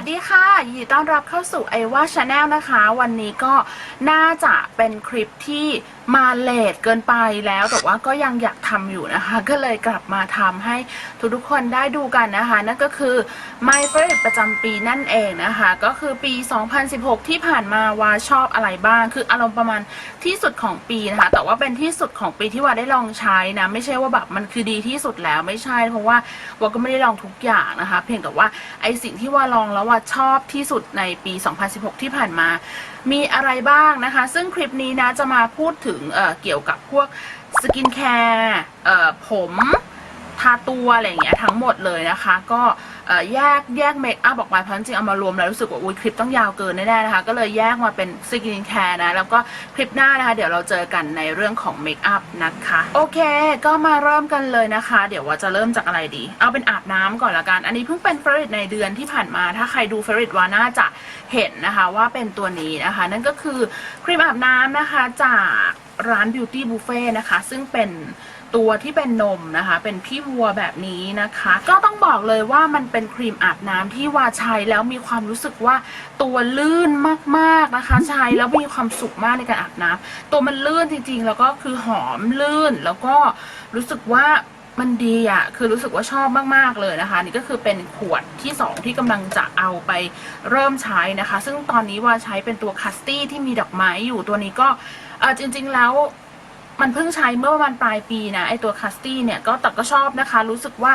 วัสดีค่ะยินดีต้อนรับเข้าสู่ไอว่าชาแนลนะคะ วันนี้ก็น่าจะเป็นคลิปที่ มาเลทเกินไปแล้ว แต่ว่าก็ยังอยากทำอยู่นะคะ ก็เลยกลับมาทำให้ทุกๆคนได้ดูกันนะคะ นั่นก็คือ My f a v o r i t ประจำปีนั่นเองนะคะ ก็คือปี 2016 ที่ผ่านมาว่าชอบอะไรบ้าง คืออารมณ์ประมาณที่สุดของปีนะคะ แต่ว่าเป็นที่สุดของปีที่ว่าได้ลองใช้นะ ไม่ใช่ว่าแบบมันคือดีที่สุดแล้วไม่ใช่ เพราะว่าว่าก็ไม่ได้ลองทุกอย่างนะคะ เพียงแต่ว่าไอสิ่งที่ว่าลองแล้วว่าชอบที่สุดในปี 2016 ที่ผ่านมา มีอะไรบ้างนะคะ ซึ่งคลิปนี้นะจะมาพูดถึงเเกี่ยวกับพวกสกินแคร์ผม ทาตัวอะไรอย่างเงี้ยทั้งหมดเลยนะคะ ก็แยกแยกเมคอัพออกมาเพราะจริงเอามารวมแล้วรู้สึกว่าอุ้ยคลิปต้องยาวเกินแน่ๆนะคะ ก็เลยแยกมาเป็นสกินแคร์นะ แล้วก็คลิปหน้านะคะ เดี๋ยวเราเจอกันในเรื่องของเมคอัพนะคะ โอเค ก็มาเริ่มกันเลยนะคะ เดี๋ยวว่าจะเริ่มจากอะไรดี เอาเป็นอาบน้ำก่อนละกัน อันนี้เพิ่งเป็นเฟรนในเดือนที่ผ่านมา ถ้าใครดูเฟรนวาน่าจะเห็นนะคะว่าเป็นตัวนี้นะคะ นั่นก็คือครีมอาบน้ำนะคะจากร้าน Beauty Buffet นะคะ ซึ่งเป็น ตัวที่เป็นนมนะคะ เป็นพี่วัวแบบนี้นะคะ ก็ต้องบอกเลยว่ามันเป็นครีมอาบน้ำที่วาใช้แล้วมีความรู้สึกว่าตัวลื่นมากๆนะคะ ใช้แล้วมีความสุขมากในการอาบน้ำตัวมันลื่นจริงๆ แล้วก็คือหอมลื่นแล้วก็รู้สึกว่ามันดีอะคือรู้สึกว่าชอบมากๆเลยนะคะ นี่ก็คือเป็นขวดที่ 2 ที่กำลังจะเอาไปเริ่มใช้นะคะ ซึ่งตอนนี้ว่าใช้เป็นตัวคัสตี้ที่มีดอกไม้อยู่ตัวนี้ก็จริง ๆแล้ว มันเพิ่งใช้เมื่อประมาณปลายปีนะไอตัวคัสตี้เนี่ยก็แต่ก็ชอบนะคะ รู้สึกว่า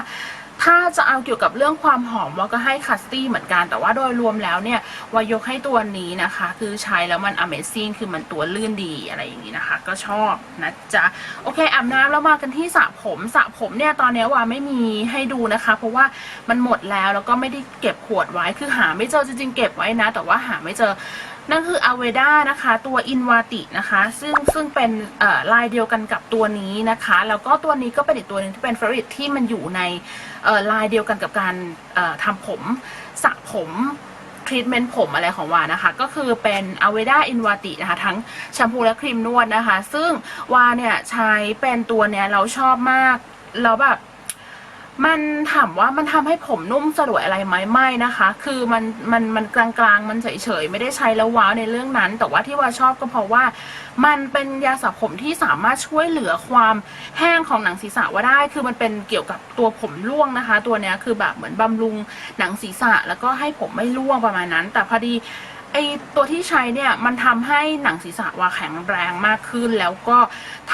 ถ้าจะเอาเกี่ยวกับเรื่องความหอมว่าก็ให้คัสตี้เหมือนกัน แต่ว่าโดยรวมแล้วเนี่ยวายกให้ตัวนี้นะคะ คือใช้แล้วมัน Amazing คือมันตัวลื่นดีอะไรอย่างนี้นะคะ ก็ชอบนะจ๊ะ โอเคอาบน้ำแล้วมากันที่สระผมสระผมเนี่ยตอนนี้ว่าไม่มีให้ดูนะคะ เพราะว่ามันหมดแล้วแล้วก็ไม่ได้เก็บขวดไว้คือหาไม่เจอจริงๆเก็บไว้นะ แต่ว่าหาไม่เจอ นั่นคืออเวด้านะคะ ตัวอินวาตินะคะ ซึ่งซึ่งเป็นลายเดียวกันกับตัวนี้นะคะ แล้วก็ตัวนี้ก็เป็นอีกตัวหนึ่งที่เป็นฟร v ริตที่มันอยู่ในลายเดียวกันกับการทำผมสระผมทรีทเมนต์ผมอะไรของวานะคะ ก็คือเป็นอเวด้าอินวาตินะคะ ทั้งแชมพูและครีมนวดนะคะ ซึ่งวาเนี่ยใช้เป็นตัวเนี้ยเราชอบมากแล้วแบบ มันถามว่ามันทำให้ผมนุ่มสลวยอะไรไหมไม่นะคะ คือมันมันมันกลางๆ มันเฉยๆ ไม่ได้ใช้แล้วว้าวในเรื่องนั้น แต่ว่าที่ว่าชอบก็เพราะว่า มันเป็นยาสระผมที่สามารถช่วยเหลือความแห้งของหนังศีรษะว่าได้ คือมันเป็นเกี่ยวกับตัวผมร่วงนะคะ ตัวเนี้ยคือแบบเหมือนบำรุงหนังศีรษะ แล้วก็ให้ผมไม่ร่วงประมาณนั้น แต่พอดี ไอตัวที่ใช้เนี่ยมันทำให้หนังศีรษะว่าแข็งแรงมากขึ้น แล้วก็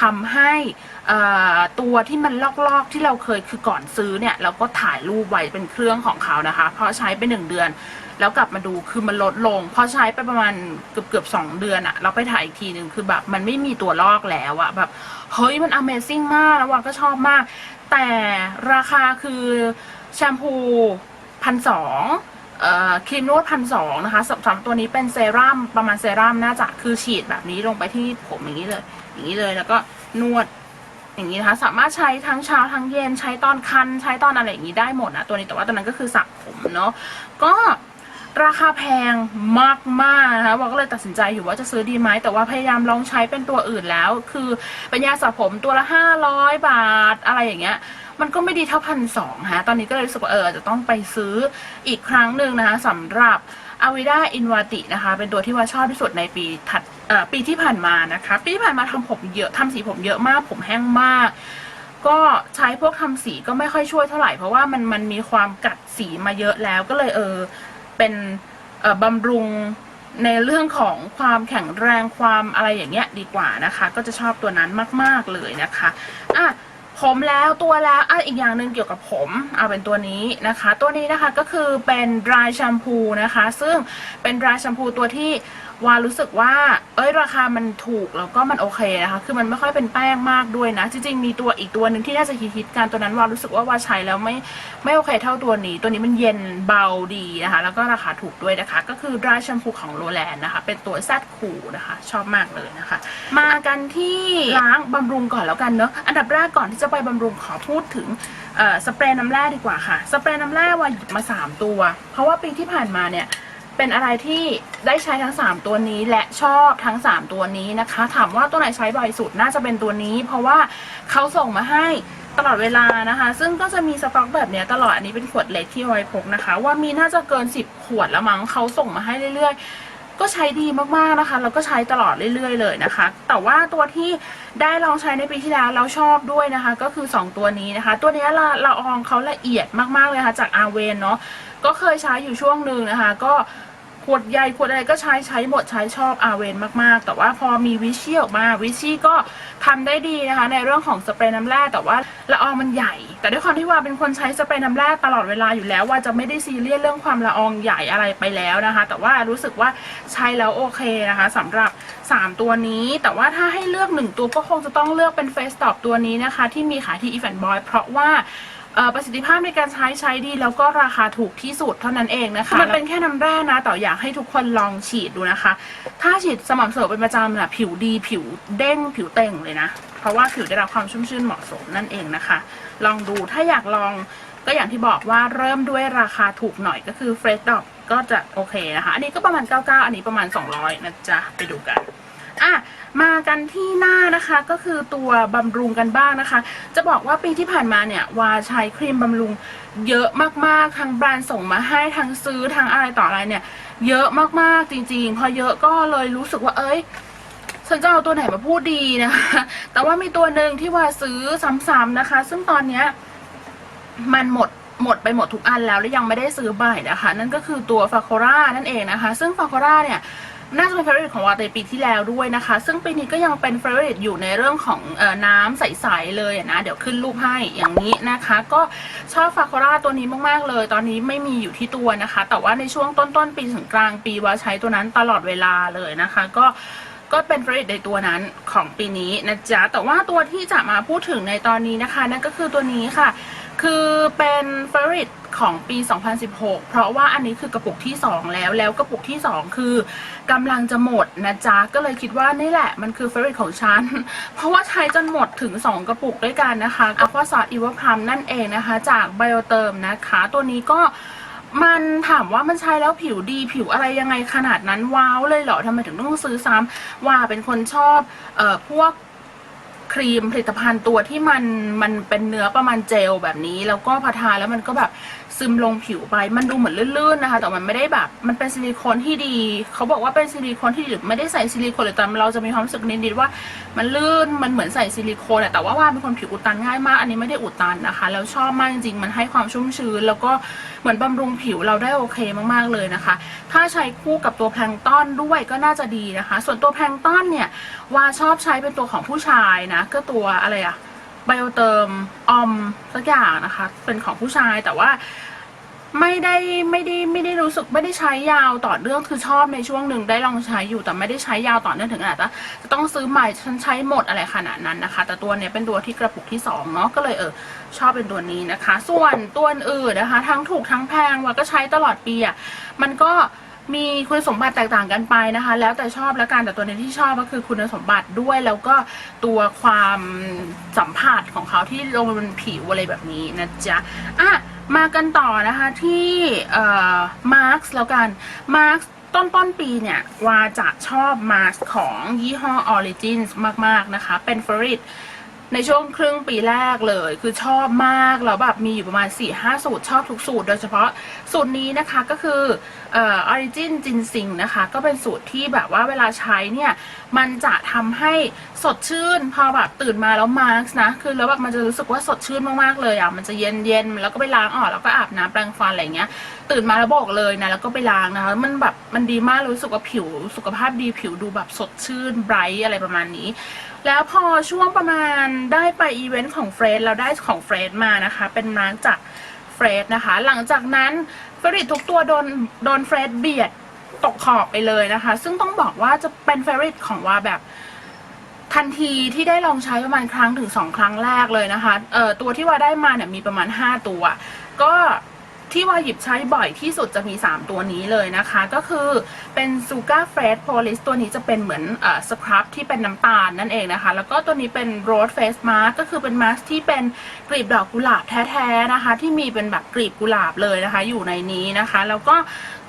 ทำให้ตัวที่มันลอกๆที่เราเคยคือก่อนซื้อเนี่ยเราก็ถ่ายรูปไว้เป็นเครื่องของเขานะคะพอใช้ไปหนึ่งเดือน แล้วกลับมาดูคือมันลดลงพอใช้ไปประมาณเกือบเกือบสองเดือนอะเราไปถ่ายอีกทีหนึ่งคือแบบมันไม่มีตัวลอกแล้วอะแบบเฮ้ยมัน Amazing มากแล้ววาก็ชอบมาก แต่ราคาคือแชมพูพันสอง ครีมนวดพันสองนะคะสำหรับตัวนี้เป็นเซรั่มประมาณเซรั่มน่าจะคือฉีดแบบนี้ลงไปที่ผมอย่างนี้เลย อย่างนี้เลยแล้วก็นวดอย่างนี้นะคะสามารถใช้ทั้งเช้าทั้งเย็นใช้ตอนคันใช้ตอนอะไรอย่างนี้ได้หมดนะตัวนี้แต่ว่าตัวนั้นก็คือสระผมเนาะก็ราคาแพงมากๆนะคะวาก็เลยตัดสินใจอยู่ว่าจะซื้อดีไหมแต่ว่าพยายามลองใช้เป็นตัวอื่นแล้ว คือเป็นยาสระผมตัวละห้าร้อยบาทอะไรอย่างเงี้ย มันก็ไม่ดีเท่าพันสองฮะ ตอนนี้ก็เลยรู้สึกว่าเออจะต้องไปซื้ออีกครั้งหนึ่งนะคะสำหรับอวิด้าอินวาตินะคะ เป็นตัวที่ว่าชอบที่สุดในปีถัดปีที่ผ่านมานะคะ ปีที่ผ่านมาทำผมเยอะทำสีผมเยอะมาก ผมแห้งมากก็ใช้พวกทำสีก็ไม่ค่อยช่วยเท่าไหร่ เพราะว่ามันมันมีความกัดสีมาเยอะแล้วก็เลยเออเป็นเออบำรุงในเรื่องของความแข็งแรงความอะไรอย่างเงี้ยดีกว่านะคะ ก็จะชอบตัวนั้นมาก ๆเลยนะคะอะ ผมแล้วตัวแล้วอะอีกอย่างหนึ่งเกี่ยวกับผมเอาเป็นตัวนี้นะคะ ตัวนี้นะคะก็คือเป็น dry shampoo นะคะ ซึ่งเป็น dry shampoo ตัวที่ วารู้สึกว่า เอ้ยราคามันถูกแล้วก็มันโอเคนะคะ คือมันไม่ค่อยเป็นแป้งมากด้วยนะ จริงๆมีตัวอีกตัวหนึ่งที่น่าจะฮิตๆกันตัวนั้นวารู้สึกว่าวาใช้แล้วไม่ไม่โอเคเท่าตัวนี้ ตัวนี้มันเย็นเบาดีนะคะ แล้วก็ราคาถูกด้วยนะคะ ก็คือ dry shampoo ของโรแลนนะคะ เป็นตัวแซดคูนะคะ ชอบมากเลยนะคะ มากันที่ล้างบำรุงก่อนแล้วกันเนอะอันดับแรกก่อนที่จะไปบำรุงขอพูดถึงสเปรย์น้ำแร่ดีกว่าค่ะ สเปรย์น้ำแร่วาหยิบมา 3 ตัว เพราะว่าปีที่ผ่านมาเนี่ย เป็นอะไรที่ได้ใช้ทั้ง 3 ตัวนี้และชอบทั้ง 3 ตัวนี้นะคะ ถามว่าตัวไหนใช้บ่อยสุดน่าจะเป็นตัวนี้ เพราะว่าเขาส่งมาให้ตลอดเวลานะคะ ซึ่งก็จะมีสต็อกแบบนี้ตลอดอันนี้เป็นขวดเล็กที่ไว้พกนะคะ ว่ามีน่าจะเกิน 10 ขวดแล้วมั้งเขาส่งมาให้เรื่อย ๆ ก็ใช้ดีมากๆนะคะ แล้วก็ใช้ตลอดเรื่อย ๆ เลยนะคะ แต่ว่าตัวที่ได้ลองใช้ในปีที่แล้วเราชอบด้วยนะคะ ก็คือ 2 ตัวนี้นะคะ ตัวนี้ละละอองเขาละเอียดมากๆเลยค่ะจากอาเวนเนาะ ก็เคยใช้อยู่ช่วงหนึ่งนะคะ ก็ขวดใหญ่ขวดอะไรก็ใช้ใช้หมดใช้ชอบอาเวนมากๆ แต่ว่าพอมีวิชี่ออกมาวิชี่ก็ทำได้ดีนะคะ ในเรื่องของสเปรย์น้ำแร่แต่ว่าละอองมันใหญ่ แต่ด้วยความที่ว่าเป็นคนใช้สเปรย์น้ำแร่ตลอดเวลาอยู่แล้ว ว่าจะไม่ได้ซีเรียสเรื่องความละอองใหญ่อะไรไปแล้วนะคะ แต่ว่ารู้สึกว่าใช้แล้วโอเคนะคะสำหรับ 3 ตัวนี้ แต่ว่าถ้าให้เลือก 1 ตัวก็คงจะต้องเลือกเป็น Face Stop ตัวนี้นะคะ ที่มีขายที่ e v e n Boy เพราะว่า ประสิทธิภาพในการใช้ใช้ดีแล้วก็ราคาถูกที่สุดเท่านั้นเองนะคะมันเป็นแค่น้ำแร่นะแต่อยากให้ทุกคนลองฉีดดูนะคะ ถ้าฉีดสม่ำเสมอเป็นประจำน่ะผิวดีผิวเด้งผิวเต่งเลยนะ เพราะว่าผิวได้รับความชุ่มชื่นเหมาะสมนั่นเองนะคะ ลองดูถ้าอยากลองก็อย่างที่บอกว่าเริ่มด้วยราคาถูกหน่อยก็คือ Fresh Drop ก็จะโอเคนะคะ อันนี้ก็ประมาณ 99 อันนี้ประมาณ 200 นะจ๊ะ ไปดูกัน อะมากันที่หน้านะคะก็คือตัวบำรุงกันบ้างนะคะ จะบอกว่าปีที่ผ่านมาเนี่ยวาใช้ครีมบำรุงเยอะมากๆทั้งแบรนด์ส่งมาให้ทั้งซื้อทั้งอะไรต่ออะไรเนี่ย เยอะมากๆจริงๆ พอเยอะก็เลยรู้สึกว่าเอ้ยฉันจะเอาตัวไหนมาพูดดีนะคะ แต่ว่ามีตัวหนึ่งที่ว่าซื้อซ้ำๆนะคะ ซึ่งตอนเนี้ยมันหมดหมดไปหมดทุกอันแล้วและยังไม่ได้ซื้อใหม่นะคะ นั่นก็คือตัวฟาโครานั่นเองนะคะ ซึ่งฟาโคราเนี่ย น่าจะเป็น favorite ของวาในปีที่แล้วด้วยนะคะ ซึ่งปีนี้ก็ยังเป็น favorite อยู่ในเรื่องของอน้ำใสๆเลยนะ เดี๋ยวขึ้นรูปให้อย่างนี้นะคะ ก็ชอบฟาโคราตัวนี้มากๆเลย ตอนนี้ไม่มีอยู่ที่ตัวนะคะ แต่ว่าในช่วงต้นๆปีถึงกลางปีว่าใช้ตัวนั้นตลอดเวลาเลยนะคะ ก็ก็เป็น favorite ในตัวนั้นของปีนี้นะจ๊ะแต่ว่าตัวที่จะมาพูดถึงในตอนนี้นะคะนั่นก็คือตัวนี้ค่ะ คือเป็น favorite ของปี 2016 เพราะว่าอันนี้คือกระปุกที่ 2 แล้ว แล้วกระปุกที่ 2 คือกำลังจะหมดนะจ๊ะ ก็เลยคิดว่านี่แหละมันคือ favorite ของฉัน เพราะว่าใช้จนหมดถึง 2 กระปุกด้วยกันนะคะ Aqua s o e Evo Plum นั่นเองนะคะ จาก Bioterm นะคะ ตัวนี้ก็มันถามว่ามันใช้แล้วผิวดีผิวอะไรยังไงขนาดนั้นว้าวเลยเหรอทำไมถึงต้องซื้อซ้ำว่าเป็นคนชอบเอ่อพวก ครีมผลิตภัณฑ์ตัวที่มันมันเป็นเนื้อประมาณเจลแบบนี้ แล้วก็พอทาแล้วมันก็แบบ ซึมลงผิวไป มันดูเหมือนลื่นๆนะคะ แต่มันไม่ได้แบบ มันเป็นซิลิโคนที่ดี เขาบอกว่าเป็นซิลิโคนที่ดีหรือไม่ได้ใส่ซิลิโคนเลยแต่เราจะมีความรู้สึกนิดๆว่า มันลื่น มันเหมือนใส่ซิลิโคนอะแต่ว่าว่าเป็นคนผิวอุดตันง่ายมาก อันนี้ไม่ได้อุดตันนะคะ แล้วชอบมากจริงๆ มันให้ความชุ่มชื้น แล้วก็เหมือนบำรุงผิวเราได้โอเคมากๆเลยนะคะ ถ้าใช้คู่กับตัวแพลงต้อนด้วยก็น่าจะดีนะคะ ส่วนตัวแพลงต้อนเนี่ย ว่าชอบใช้เป็นตัวของผู้ชายนะ ก็ตัวอะไรอะไบโอเติมออมสักอย่างนะคะ เป็นของผู้ชายแต่ว่า ไม่ได้ไม่ได้ไม่ได้รู้สึกไม่ได้ใช้ยาวต่อเนื่องคือชอบในช่วงหนึ่งได้ลองใช้อยู่แต่ไม่ได้ใช้ยาวต่อเนื่องถึงขนาดว่าจะต้องซื้อใหม่ฉันใช้หมดอะไรขนาดนั้นนะคะ แต่ตัวเนี้ยเป็นตัวที่กระปุกที่สองเนาะก็เลยเออชอบเป็นตัวนี้นะคะ ส่วนตัวอื่นนะคะ ทั้งถูกทั้งแพงว่าก็ใช้ตลอดปีอะมันก็มีคุณสมบัติแตกต่างกันไปนะคะ แล้วแต่ชอบแล้วกันแต่ตัวนี้ที่ชอบก็คือคุณสมบัติด้วยแล้วก็ตัวความสัมผัสของเขาที่ลงบนผิวอะไรแบบนี้นะจ๊ะอะ มากันต่อนะคะที่เอ่อมาร์คแล้วกันมาร์คต้นต้นปีเนี่ย วาจะชอบมาร์คของยี่ห้อ Origins มาก ๆ นะคะ เป็นฟริตในช่วงครึ่งปีแรกเลย คือชอบมาก แล้วแบบมีอยู่ประมาณ 4-5 สูตรชอบทุกสูตร โดยเฉพาะสูตรนี้นะคะก็คือ เอ่อ Origin Ginseng นะคะ ก็เป็นสูตรที่แบบว่าเวลาใช้เนี่ย มันจะทำให้สดชื่น พอแบบตื่นมาแล้วมาร์กนะ คือแล้วแบบมันจะรู้สึกว่าสดชื่นมากๆเลยอะ มันจะเย็นเย็นแล้วก็ไปล้างออกแล้วก็อาบน้ำแปรงฟันอะไรเงี้ย ตื่นมาแล้วบอกเลยนะ แล้วก็ไปล้างนะคะ มันแบบมันดีมากรู้สึกว่าผิวสุขภาพดีผิวดูแบบสดชื่นไบรท์อะไรประมาณนี้ แล้วพอช่วงประมาณได้ไปอีเวนต์ของเฟรดเราได้ของเฟรดมานะคะ เป็นร้านจาก รดนะคะ หลังจากนั้นเฟรดทุกตัวโดนโดนเฟรดเบียดตกขอบไปเลยนะคะ ซึ่งต้องบอกว่าจะเป็นเฟรดของว่าแบบทันทีที่ได้ลองใช้ประมาณครั้งถึงสองครั้งแรกเลยนะคะ เอ่อตัวที่ว่าได้มาเนี่ยมีประมาณ 5 ตัว ก็ ที่ว่าหยิบใช้บ่อยที่สุดจะมี 3 ตัวนี้เลยนะคะ ก็คือเป็นซูก a เฟรชโพลิสตัวนี้จะเป็นเหมือนอสครับที่เป็นน้ำตาลนั่นเองนะคะ แล้วก็ตัวนี้เป็นโรสเฟสมาร์ก็คือเป็นมาสที่เป็นกลีบดอกกุหลาบแท้ๆนะคะ ที่มีเป็นแบบกลีบกุหลาบเลยนะคะ อยู่ในนี้นะคะ แล้วก็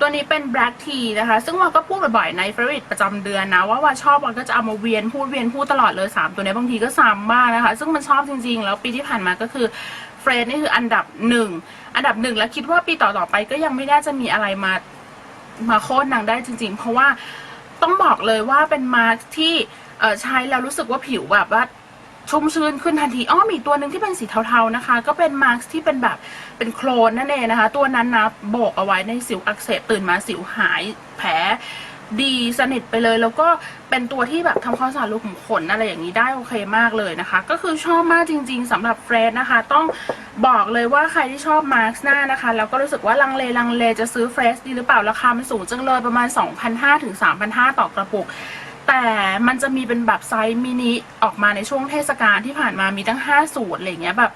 ตัวนี้เป็น black tea นะคะ ซึ่งวาก็พูดบ่อยๆใน f a v o r i t ประจำเดือนนะว่าว่าชอบวาก็จะเอามาเวียนพูดเวียนพูดตลอดเลย 3 ตัวนี้บางทีก็ซ้ำบ้างนะคะ ซึ่งมันชอบจริงๆ แล้วปีที่ผ่านมาก็คือ เฟรนนี่คืออันดับหนึ่งอันดับหนึ่งแล้วคิดว่าปีต่อๆไปก็ยังไม่ได้จะมีอะไรมามาโค่นนางได้จริง ๆ เพราะว่าต้องบอกเลยว่าเป็นมาร์คที่ใช้แล้วรู้สึกว่าผิวแบบว่าชุ่มชื้นขึ้นทันทีอ้อมีตัวหนึ่งที่เป็นสีเทาๆนะคะ ก็เป็นมาร์คที่เป็นแบบเป็นโคลนนั่นเองนะคะ ตัวนั้นนะโบกเอาไว้ในสิวอักเสบตื่นมาสิวหายแผล ดีสนิทไปเลย แล้วก็เป็นตัวที่แบบทำความสะอาดรูขุมขนอะไรอย่างนี้ได้โอเคมากเลยนะคะ ก็คือชอบมากจริง ๆสำหรับเฟรดนะคะ ต้องบอกเลยว่าใครที่ชอบมาร์คหน้านะคะ แล้วก็รู้สึกว่าลังเลลังเลจะซื้อเฟรชดีหรือเปล่าราคามันสูงจังเลยประมาณ 2,500ถึง3,500 ต่อกระปุกแต่มันจะมีเป็นแบบไซส์มินิออกมาในช่วงเทศกาลที่ผ่านมามีตั้ง 5 สูตรอะไรเงี้ยแบบ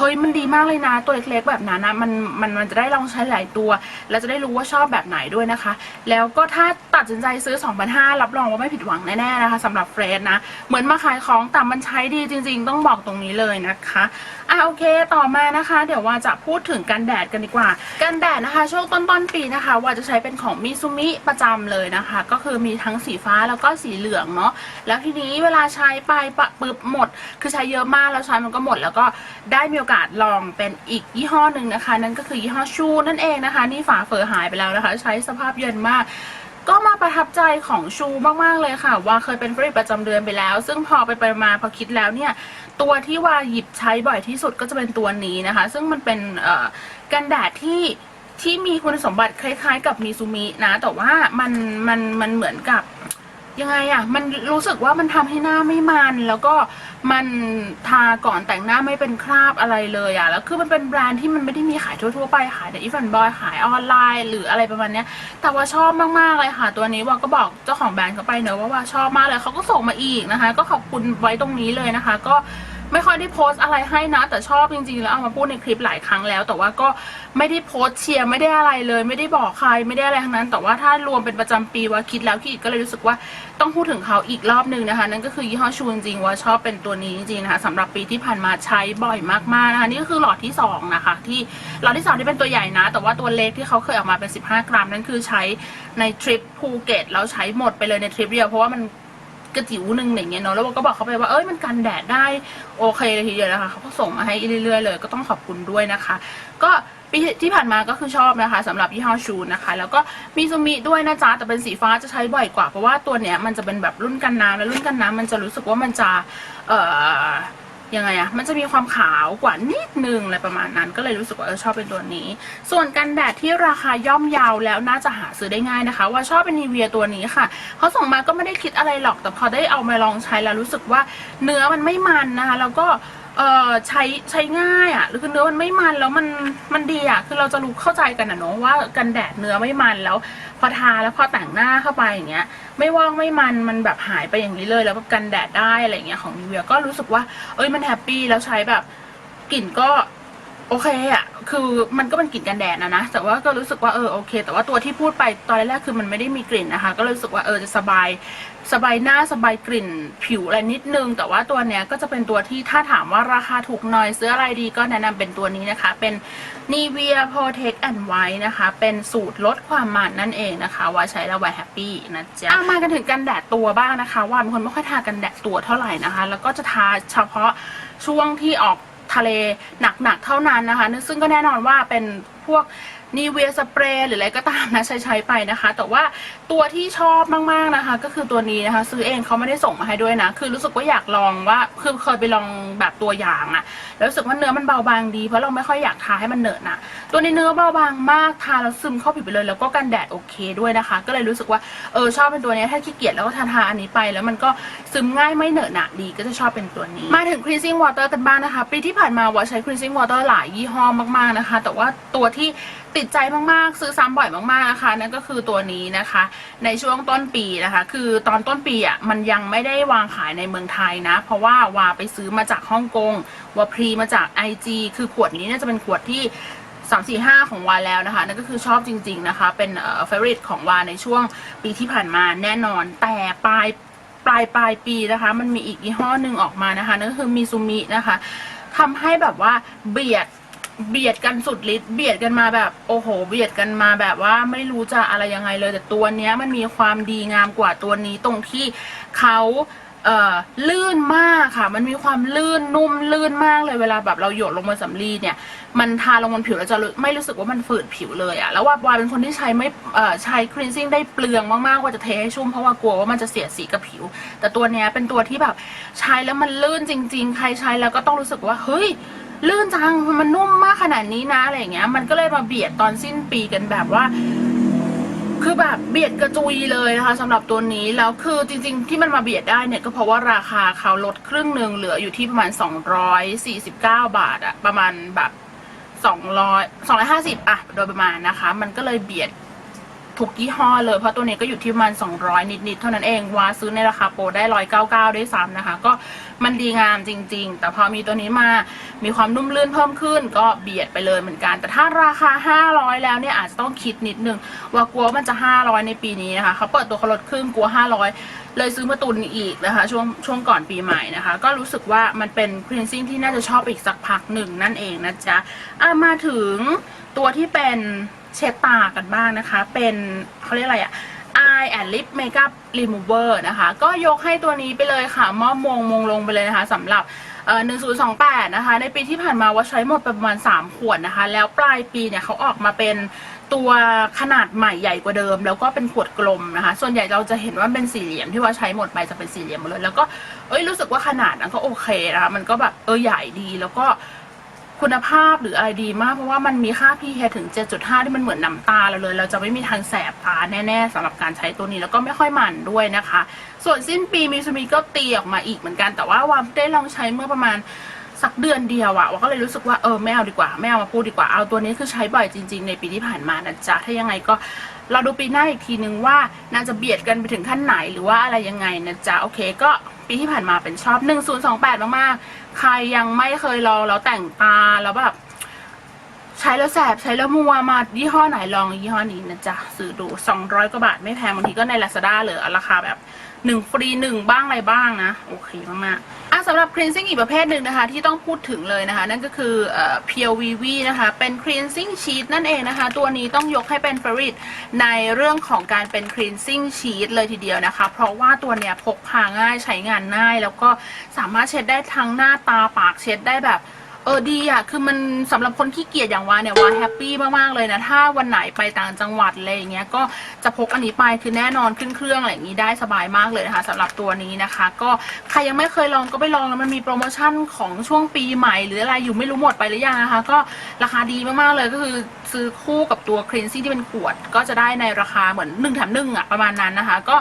เฮ้ยมันดีมากเลยนะตัวเล็กๆแบบนั้นนะมันมันมันจะได้ลองใช้หลายตัว แล้วจะได้รู้ว่าชอบแบบไหนด้วยนะคะ แล้วก็ถ้าตัดสินใจซื้อ2,500รับรองว่าไม่ผิดหวังแน่ๆนะคะสำหรับเฟรดนะ เหมือนมาขายของแต่มันใช้ดีจริง ๆ ต้องบอกตรงนี้เลยนะคะอะโอเคต่อมานะคะ เดี๋ยวว่าจะพูดถึงกันแดดกันดีกว่า กันแดดนะคะช่วงต้นๆปีนะคะ ว่าจะใช้เป็นของมิซูมิประจำเลยนะคะ ก็คือมีทั้งสีฟ้าแล้วก็สีเหลืองเนาะแล้วทีนี้เวลาใช้ไปปะปึ๊บหมด คือใช้เยอะมากแล้วใช้มันก็หมดแล้วก็ได้มีโอกาสลองเป็นอีกยี่ห้อหนึ่งนะคะ นั่นก็คือยี่ห้อชูนั่นเองนะคะ นี่ฝาเฟอหายไปแล้วนะคะ ใช้สภาพเย็นมากก็มาประทับใจของชูมาก ๆ เลยค่ะ ว่าเคยเป็นฟรีประจำเดือนไปแล้ว ซึ่งพอไปไปมาพอคิดแล้วเนี่ย ตัวที่ว่าหยิบใช้บ่อยที่สุดก็จะเป็นตัวนี้นะคะ ซึ่งมันเป็นกันแดดที่ที่มีคุณสมบัติคล้าย ๆ กับมิซูมินะ แต่ว่ามันมันมันเหมือนกับ ยังไงอะ่ะมันรู้สึกว่ามันทำให้หน้าไม่มัน แล้วก็มันทาก่อนแต่งหน้าไม่เป็นคราบอะไรเลยอะ่ะแล้วคือมันเป็นแบรนด์ที่มันไม่ได้มีขายทั่วๆไปขายแต่อีฟันบอยขายออนไลน์ หรืออะไรประมาณเนี้ย แต่ว่าชอบมากๆเลยค่ะ ตัวนี้ว่าก็บอกเจ้าของแบรนด์เขาไปเนอะว่าว่าชอบมากเลยเขาก็ส่งมาอีกนะคะ ก็ขอบคุณไว้ตรงนี้เลยนะคะ ก็ ไม่ค่อยได้โพสต์อะไรให้นะ แต่ชอบจริงๆ แล้วเอามาพูดในคลิปหลายครั้งแล้ว แต่ว่าก็ไม่ได้โพสต์เชียร์ไม่ได้อะไรเลย ไม่ได้บอกใครไม่ได้อะไรทั้งนั้น แต่ว่าถ้ารวมเป็นประจำปีว่าคิดแล้วคิดอีกก็เลยรู้สึกว่าต้องพูดถึงเขาอีกรอบหนึ่งนะคะ นั่นก็คือยี่ห้อชูจริงว่าชอบเป็นตัวนี้จริงๆนะคะสำหรับปีที่ผ่านมาใช้บ่อยมากๆนะคะนี่ก็คือหลอดที่สองนะคะที่หลอดที่สองที่เป็นตัวใหญ่นะ แต่ว่าตัวเล็กที่เขาเคยออกมาเป็น 15 กรัมนั่นคือใช้ในทริปภูเก็ตแล้วใช้หมดไปเลยในทริปเดียวเพราะว่ามัน กระจิ๋วหนึ่งอย่างเงี้ยเนาะแล้วก็บอกเขาไปว่าเอ้ยมันกันแดดได้โอเคเลยทีเดียวนะคะเขาก็ส่งมาให้เรื่อยๆเลย ก็ต้องขอบคุณด้วยนะคะ ก็ปีที่ผ่านมาก็คือชอบนะคะสำหรับยี่ห้อชูนะคะ แล้วก็มีซูมิด้วยนะจ๊ะแต่เป็นสีฟ้าจะใช้บ่อยกว่าเพราะว่าตัวเนี้ยมันจะเป็นแบบรุ่นกันน้ำและรุ่นกันน้ำมันจะรู้สึกว่ามันจะเอ่อ ยังไงอะมันจะมีความขาวกว่านิดนึงอะไรประมาณนั้น ก็เลยรู้สึกว่าเออชอบเป็นตัวนี้ ส่วนกันแดดที่ราคาย่อมเยาวแล้วน่าจะหาซื้อได้ง่ายนะคะ ว่าชอบเป็นนีเวียตัวนี้ค่ะเขาส่งมาก็ไม่ได้คิดอะไรหรอกแต่พอได้เอามาลองใช้แล้วรู้สึกว่าเนื้อมันไม่มันนะคะแล้วก็ เออใช้ใช้ง่ายอะ่ะคือเนื้อมันไม่มันแล้วมันมันดีอะ่ะคือเราจะรู้เข้าใจกันนะเนาะว่ากันแดดเนื้อไม่มันแล้ว พอทาแล้วพอแต่งหน้าเข้าไปอย่างเงี้ย ไม่ว่างไม่มันมันแบบหายไปอย่างนี้เลย แล้วแบบกันแดดได้อะไรเงี้ยของนิเวียก็รู้สึกว่า เอ้ยมันแฮปปี้แล้วใช้แบบกลิ่นก็ โอเคอะคือมันก็เป็นกลิ่นกันแดดนะนะ แต่ว่าก็รู้สึกว่าเออโอเค แต่ว่าตัวที่พูดไปตอนแรกๆคือมันไม่ได้มีกลิ่นนะคะ ก็เลยรู้สึกว่าเออจะสบาย สบายหน้าสบายกลิ่นผิวอะไรนิดนึง แต่ว่าตัวเนี้ยก็จะเป็นตัวที่ถ้าถามว่าราคาถูกหน่อยซื้ออะไรดีก็แนะนำเป็นตัวนี้นะคะ เป็น Nivea Protect and White นะคะ เป็นสูตรลดความมันนั่นเองนะคะว่าใช้แล้วไวแฮปปี้นะจ๊ะมากันถึงกันแดดตัวบ้างนะคะ ว่าเป็นคนไม่ค่อยทากันแดดตัวเท่าไหร่นะคะ แล้วก็จะทาเฉพาะช่วงที่ออก ทะเลหนักๆเท่านั้นนะคะ ซึ่งก็แน่นอนว่าเป็นพวก นีเวียสเปรย์หรืออะไรก็ตามนะใช้ใช้ไปนะคะ แต่ว่าตัวที่ชอบมากๆนะคะ ก็คือตัวนี้นะคะ ซื้อเองเขาไม่ได้ส่งมาให้ด้วยนะ คือรู้สึกว่าอยากลองว่าคือเคยไปลองแบบตัวอย่างอะแล้วรู้สึกว่าเนื้อมันเบาบางดีเพราะเราไม่ค่อยอยากทาให้มันเหนอะนะตัวนี้เนื้อเบาบางมากทาแล้วซึมเข้าผิวไปเลย แล้วก็กันแดดโอเคด้วยนะคะ ก็เลยรู้สึกว่าเออชอบเป็นตัวนี้ถ้าขี้เกียจแล้วก็ทาทาอันนี้ไป แล้วมันก็ซึมง่ายไม่เหนอะหนะดีก็จะชอบเป็นตัวนี้ มาถึง cleansing water กันบ้างนะคะปีที่ผ่านมาว่าใช้ cleansing water หลายยี่ห้อมากๆนะคะ แต่ว่าตัวที่ติดใจมากๆ ซื้อซ้ำบ่อยมากๆนะคะนั่นก็คือตัวนี้นะคะ ในช่วงต้นปีนะคะ คือตอนต้นปีอะมันยังไม่ได้วางขายในเมืองไทยนะ เพราะว่าวาไปซื้อมาจากฮ่องกงวาพรีมาจาก IG คือขวดนี้เนี่ยจะเป็นขวดที่สามสี่ห้าของวาแล้วนะคะนั่นก็คือชอบจริง ๆนะคะ เป็นเอ่อ favorite ของวาในช่วงปีที่ผ่านมาแน่นอน แต่ปลายปลายปลายปีนะคะ มันมีอีกยี่ห้อหนึ่งออกมานะคะนั่นก็คือมิซูมินะคะทำให้แบบว่าเบียด เบียดกันสุดฤทธิ์เบียดกันมาแบบ โอ้โห เบียดกันมาแบบว่าไม่รู้จะอะไรยังไงเลย แต่ตัวเนี้ยมันมีความดีงามกว่าตัวนี้ตรงที่เขาเอ่อลื่นมากค่ะ มันมีความลื่นนุ่มลื่นมากเลยเวลาแบบเราหยดลงบนสำลีเนี่ย มันทาลงบนผิวเราจะไม่รู้สึกว่ามันฝืดผิวเลยอะแล้วว่าวายเป็นคนที่ใช้ไม่เอ่อใช้คลีนซิ่งได้เปลืองมากๆว่าจะเทให้ชุ่มเพราะว่ากลัวว่ามันจะเสียสีกับผิว แต่ตัวเนี้ยเป็นตัวที่แบบใช้แล้วมันลื่นจริง ๆ ใครใช้แล้วก็ต้องรู้สึกว่าเฮ้ย ลื่นจังมันนุ่มมากขนาดนี้นะอะไรเงี้ย มันก็เลยมาเบียดตอนสิ้นปีกันแบบว่า คือแบบเบียดกระจุยเลยนะคะสำหรับตัวนี้แล้วคือจริง ๆ ที่มันมาเบียดได้เนี่ยก็เพราะว่าราคาเขาลดครึ่งหนึ่งเหลืออยู่ที่ประมาณ 249 บาทอะประมาณแบบ200 250อะโดยประมาณนะคะ มันก็เลยเบียดทุกยี่ห้อเลยเพราะตัวนี้ก็อยู่ที่ประมาณ 200 นิดๆ เท่านั้นเองว่าซื้อในราคาโปรได้ 199 ด้วยซ้ำนะคะ ก็ มันดีงามจริง ๆ แต่พอมีตัวนี้มา มีความนุ่มลื่นเพิ่มขึ้น ก็เบียดไปเลยเหมือนกัน แต่ถ้าราคา 500 แล้วเนี่ยอาจจะต้องคิดนิดนึง ว่ากลัวว่ามันจะ 500 ในปีนี้นะคะเขาเปิดตัวเขาลดครึ่งกลัว 500 เลยซื้อมาตุนอีกนะคะ ช่วงช่วงก่อนปีใหม่นะคะ ก็รู้สึกว่ามันเป็นคลีนซิ่งที่น่าจะชอบอีกสักพักหนึ่งนั่นเองนะจ๊ะอะมาถึงตัวที่เป็นเช็ดตากันบ้างนะคะ เป็นเขาเรียกอะไรอะ Eye and Lip Makeup Remover นะคะ ก็ยกให้ตัวนี้ไปเลยค่ะ มอบมงมงลงไปเลยนะคะสำหรับ1028 นะคะ ในปีที่ผ่านมาว่าใช้หมดไปประมาณ 3 ขวดนะคะ แล้วปลายปีเนี่ยเขาออกมาเป็นตัวขนาดใหม่ใหญ่กว่าเดิม แล้วก็เป็นขวดกลมนะคะ ส่วนใหญ่เราจะเห็นว่าเป็นสี่เหลี่ยมที่ว่าใช้หมดไปจะเป็นสี่เหลี่ยมหมดเลย แล้วก็เอ้ยรู้สึกว่าขนาดนั้นก็โอเคนะคะมันก็แบบเออใหญ่ดีแล้วก็ คุณภาพหรืออะไรดีมาก เพราะว่ามันมีค่า pH ถึง 7.5 ที่มันเหมือนน้ำตาเราเลย เราจะไม่มีทางแสบตาแน่ๆสำหรับการใช้ตัวนี้แล้วก็ไม่ค่อยมันด้วยนะคะ ส่วนสิ้นปีมิซูมิก็ตีออกมาอีกเหมือนกันแต่ว่าวามได้ลองใช้เมื่อประมาณสักเดือนเดียวอะวาก็เลยรู้สึกว่าเออไม่เอาดีกว่าไม่เอามาพูดดีกว่าเอาตัวนี้คือใช้บ่อยจริง ๆ ในปีที่ผ่านมานะจ๊ะถ้ายังไงก็ เราดูปีหน้าอีกทีนึงว่าน่าจะเบียดกันไปถึงขั้นไหนหรือว่าอะไรยังไงนะจ๊ะโอเคก็ปีที่ผ่านมาเป็นชอบ 1028 มากๆ ใครยังไม่เคยลองแล้วแต่งตาแล้วแบบใช้แล้วแสบใช้แล้วมัวมายี่ห้อไหนลองยี่ห้อนี้นะจ๊ะซื้อดู 200 กว่าบาทไม่แพงบางทีก็ใน Lazada เลือราคาแบบหนึ่งฟรีหนึ่งบ้างอะไรบ้างนะ โอเคมากๆ สำหรับ cleansing อีกประเภทหนึ่งนะคะ ที่ต้องพูดถึงเลยนะคะ นั่นก็คือเอ่อ Pure VV นะคะ เป็น cleansing sheet นั่นเองนะคะ ตัวนี้ต้องยกให้เป็น favorite ในเรื่องของการเป็น cleansing sheet เลยทีเดียวนะคะ เพราะว่าตัวเนี้ยพกพาง่ายใช้งานง่าย แล้วก็สามารถเช็ดได้ทั้งหน้าตาปากเช็ดได้แบบ เออดีอะคือมันสำหรับคนขี้เกียจอย่างวาเนี่ยวาแฮปปี้มากๆเลยนะ ถ้าวันไหนไปต่างจังหวัดอะไรอย่างเงี้ยก็จะพกอันนี้ไปคือแน่นอนขึ้นเครื่องอะไรอย่างงี้ได้สบายมากเลยนะคะสำหรับตัวนี้นะคะ ก็ใครยังไม่เคยลองก็ไปลองแล้วมันมีโปรโมชั่นของช่วงปีใหม่ หรืออะไรอยู่ไม่รู้หมดไปหรือยังนะคะ ก็ราคาดีมากๆเลยก็คือซื้อคู่กับตัวคลีนซี่ที่เป็นขวด ก็จะได้ในราคาเหมือนหนึ่งแถมหนึ่งอะประมาณนั้นนะคะ ก็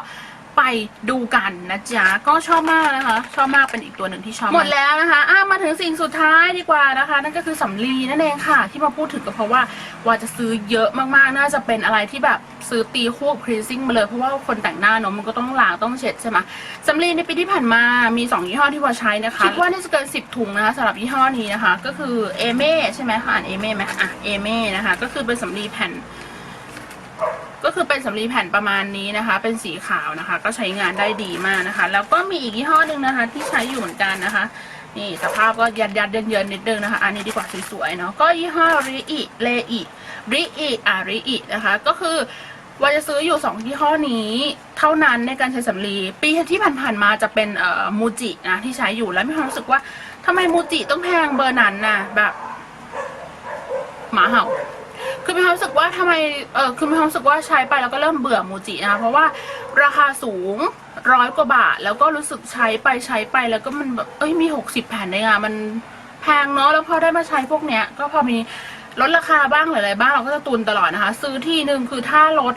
ไปดูกันนะจ๊ะก็ชอบมากนะคะ ชอบมากเป็นอีกตัวหนึ่งที่ชอบหมดแล้วนะคะอะมาถึงสิ่งสุดท้ายดีกว่านะคะ นั่นก็คือสำลีนั่นเองค่ะ ที่มาพูดถึงก็เพราะว่าว่าจะซื้อเยอะมากๆน่าจะเป็นอะไรที่แบบซื้อตีคู่ครีซิ่งมาเลยเพราะว่าคนแต่งหน้าเนอะมันก็ต้องล้างต้องเช็ดใช่ไหมสำลีในปีที่ผ่านมามี 2 ยี่ห้อที่ว่าใช้นะคะคิดว่าน่าจะเกิน 10 ถุงนะคะสำหรับยี่ห้อนี้นะคะ ก็คือเอเม่ใช่ไหมคะอ่านเอเม่ไหมอะเอเม่นะคะ ก็คือเป็นสำลีแผ่น ก็คือเป็นสำลีแผ่นประมาณนี้นะคะ เป็นสีขาวนะคะ ก็ใช้งานได้ดีมากนะคะ แล้วก็มีอีกยี่ห้อหนึ่งนะคะ ที่ใช้อยู่เหมือนกันนะคะ นี่สภาพก็ยัดยัดเยินเยินๆนิดนึงนะคะ อันนี้ดีกว่าสวยๆเนาะก็ยี่ห้อริอิเลอิริอิอาริอินะคะ ก็คือว่าจะซื้ออยู่สองยี่ห้อนี้ เท่านั้นในการใช้สำลีปีที่ผ่านๆมาจะเป็นเอ่อมูจินะที่ใช้อยู่แล้วมีความรู้สึกว่าทำไมมูจิต้องแพงเบอร์นั้นน่ะแบบหมาเห่า คือมีความรู้สึกว่าทำไมเออคือมีความรู้สึกว่าใช้ไปแล้วก็เริ่มเบื่อมูจินะคะเพราะว่าราคาสูงร้อยกว่าบาท แล้วก็รู้สึกใช้ไปใช้ไปแล้วก็มันแบบเอ้ยมีหกสิบแผ่นเองอะมันแพงเนาะแล้วพอได้มาใช้พวกเนี้ยก็พอมีลดราคาบ้างหรืออะไรบ้างเราก็จะตุนตลอดนะคะ ซื้อทีหนึ่งคือถ้าลด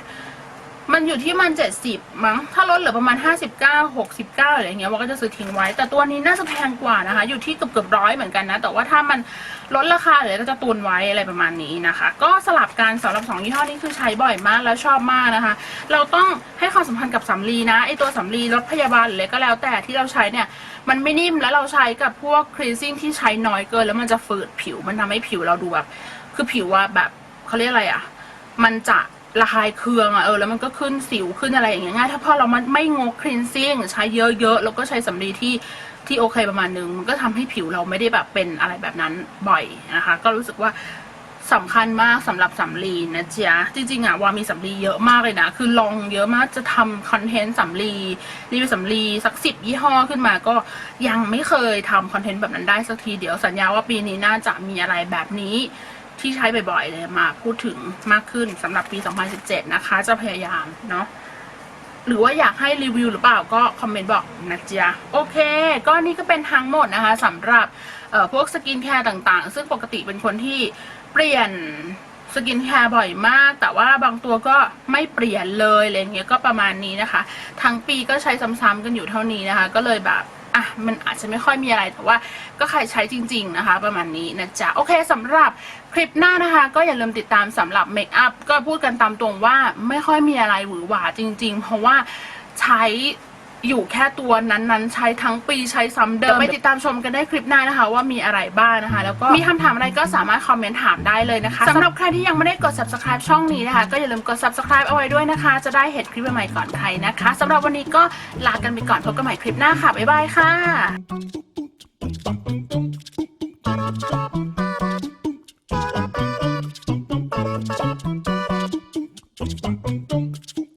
มันอยู่ที่มันเจ็ดสิบมั้ง ถ้าลดเหลือประมาณห้าสิบเก้าหกสิบเก้าอะไรเงี้ยว่าก็จะซื้อทิ้งไว้ แต่ตัวนี้น่าจะแพงกว่านะคะ อยู่ที่เกือบเกือบร้อยเหมือนกันนะ แต่ว่าถ้ามันลดราคาเหลือก็จะตุนไว้อะไรประมาณนี้นะคะ ก็สลับกันสำหรับสองยี่ห้อนี้คือใช้บ่อยมากแล้วชอบมากนะคะ เราต้องให้ความสัมพันธ์กับสำลีนะไอตัวสำลีรถพยาบาลหรืออะไรก็แล้วแต่ที่เราใช้เนี่ยมันไม่นิ่มแล้วเราใช้กับพวกครีซิ่งที่ใช้น้อยเกิน แล้วมันจะฝืดผิวมันทำให้ผิวเราดูแบบคือผิวว่าแบบเขาเรียกอะไรอะ มันจะ ระคายเคืองอะเออแล้วมันก็ขึ้นสิวขึ้นอะไรอย่างเงี้ยง่ายถ้าพอเรามันไม่งกคลีนซิ่งใช้เยอะๆแล้วก็ใช้สำลีที่ที่โอเคประมาณนึงมันก็ทำให้ผิวเราไม่ได้แบบเป็นอะไรแบบนั้นบ่อยนะคะ ก็รู้สึกว่าสำคัญมากสำหรับสำลีนะจ๊ะจริงๆอะวามีสำลีเยอะมากเลยนะ คือลองเยอะมากจะทำคอนเทนต์สำลีรีวิวสำลีสักสิบยี่ห้อขึ้นมาก็ยังไม่เคยทำคอนเทนต์แบบนั้นได้สักทีเดี๋ยวสัญญาว่าปีนี้น่าจะมีอะไรแบบนี้ ที่ใช้บ่อยๆเลยมาพูดถึงมากขึ้นสำหรับปี 2017 นะคะ จะพยายามเนาะหรือว่าอยากให้รีวิวหรือเปล่าก็คอมเมนต์บอกนะจ๊ะโอเค ก็นี่ก็เป็นทั้งหมดนะคะสำหรับพวกสกินแคร์ต่างๆ ซึ่งปกติเป็นคนที่เปลี่ยนสกินแคร์บ่อยมาก แต่ว่าบางตัวก็ไม่เปลี่ยนเลยอะไรเงี้ยก็ประมาณนี้นะคะ ทั้งปีก็ใช้ซ้ำๆกันอยู่เท่านี้นะคะ ก็เลยแบบ อะมันอาจจะไม่ค่อยมีอะไรแต่ว่าก็ใครใช้จริง ๆนะคะ ประมาณนี้นะจ๊ะโอเคสำหรับคลิปหน้านะคะ ก็อย่าลืมติดตามสำหรับเมคอัพก็พูดกันตามตรงว่าไม่ค่อยมีอะไรหวือหวาจริง ๆ เพราะว่าใช้ อยู่แค่ตัวนั้นๆ ใช้ทั้งปีใช้ซ้ำเดิมไปติดตามชมกันได้คลิปหน้านะคะ ว่ามีอะไรบ้างนะคะ แล้วก็มีคำถามอะไรก็สามารถคอมเมนต์ถามได้เลยนะคะสำหรับใครที่ยังไม่ได้กด subscribe ช่องนี้นะคะ ก็อย่าลืมกด subscribe เอาไว้ด้วยนะคะ จะได้เห็นคลิปใหม่ๆก่อนใครนะคะสำหรับวันนี้ก็ลากันไปก่อนพบกันใหม่คลิปหน้าค่ะบ๊ายบายค่ะ